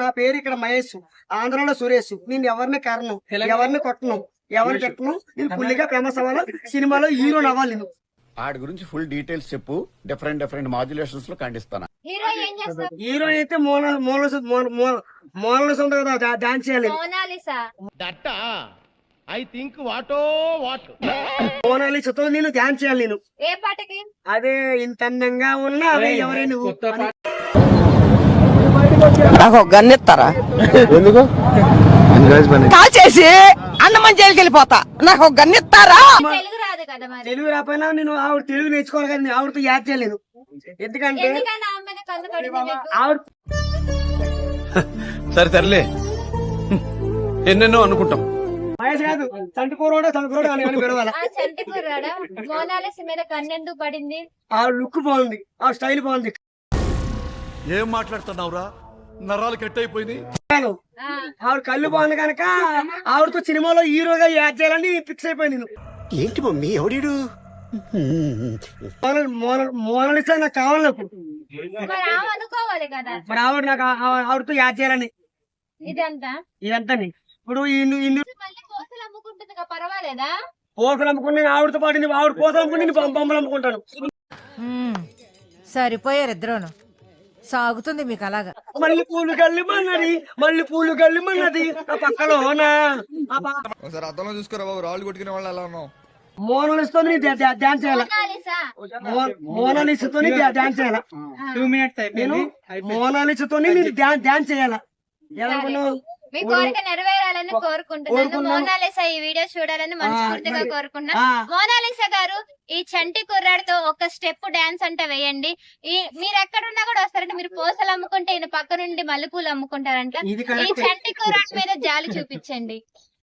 నా పేరు ఇక్కడ మహేష్. ఆంధ్రలో సురేష్. నేను ఎవరిని కారణం ఎవరిని కొట్టను ఎవరిని పెట్టను? నేను ఫుల్గా ఫేమస్ అవ్వాలి సినిమాలో హీరో అవ్వాలి నేను ఆడి గురించి ఫుల్ డీటెయిల్స్ చెప్పు. డిఫరెంట్ డిఫరెంట్ మాడ్యులేషన్స్లో ఖండిస్తాను. హీరో ఏం చేస్తావు? హీరో అయితే మూల మూల మూల- మూల సొంత కదా డాన్స్ చేయాలి. Monalisa? That I think what what. మోనాలిసతో నేను డాన్స్ చేయాలి నేను. ఏ పాటకి? అదే ఇంత అందంగా ఉన్నా అవే ఎవరే నువ్వు? అని. నాకు ఒక గన్ ఇస్తారా? ఎందుకు? కాల్ చేసి అన్నమని జైలుకి వెళ్ళిపోతా. నాకు ఒక గన్ ఇస్తారా? తెలుగు రాదు కదా మరి. తెలుగు రాపోయినా నేను ఆవిడ తెలుగు నేర్చుకోవాలి కానీ ఆవిడతో యాడ్ చేయలేను ఎందుకంటే ఆవిడ సరే సర్లే. ఎన్నెన్నో అనుకుంటాం. కాదు అని పిలవాలి? మోనాలిస మీద పడింది? ఆ లుక్ బాగుంది ఆ స్టైల్ బాగుంది. ఏం మాట్లాడుతున్నావురా? నరాలు కట్ అయిపోయినాయి ఆవిడ కళ్ళు బాగుంది కనుక ఆవిడతో సినిమాలో హీరోగా యాడ్ చేయాలని ఫిక్స్ అయిపోయింది నేను. ఏంటి మమ్మీ ఎవడీడు? మోన- మోన- మోనాలిసా నాకు కావాలి నాకు. మరి మరి ఆవిడ నాకు ఆవిడతో యాడ్ చేయాలని. ఇదంతా? ఇదంతా ఇప్పుడు ఇన్ని ఇన్ని మళ్ళీ కోసలు అమ్ముకుంటుంది కదా పర్వాలేదా? పోసలు అమ్ముకుని ఆవిడతో పాటు ఆవిడ పోసలు అమ్ముకుని బొమ్మలు అమ్ముకుంటాను. సరిపోయారు ఇద్దరును. సాగుతుంది మీకు అలాగా? మళ్ళీ పూలు గల్లిమన్నది మళ్ళీ పూలు గల్లిమన్నది ఆ పక్కలోన? ఆ ప- ఒకసారి అద్దంలో చూసుకోరా బాబు రాళ్ళు కొట్టుకునే వాళ్ళు ఎలా ఉన్నావు? మోనాలిస్తో డాన్స్ చేయాలి? మోనాలిసా మోనాలిస్తో డాన్స్ చేయాలి? టూ మినిట్స్ నేను మోనాలిస్తో నేను డాన్స్ చేయాలి? ఎలా అనుకున్నావు? మీ కోరిక నెరవేరాలని కోరుకుంటున్నాను. మోనాలిసా ఈ వీడియో చూడాలని మనస్ఫూర్తిగా ఆ, మోనాలిసా గారు ఈ చంటి కుర్రాడితో ఒక స్టెప్ డాన్స్ అంటే వేయండి. ఈ మీరు ఎక్కడున్నా కూడా వస్తారంటే మీరు పూసలు అమ్ముకుంటే ఈయన పక్క నుండి మల్లెపూలు అమ్ముకుంటారంట. ఈ చంటి కుర్రాడి మీద జాలి చూపించండి.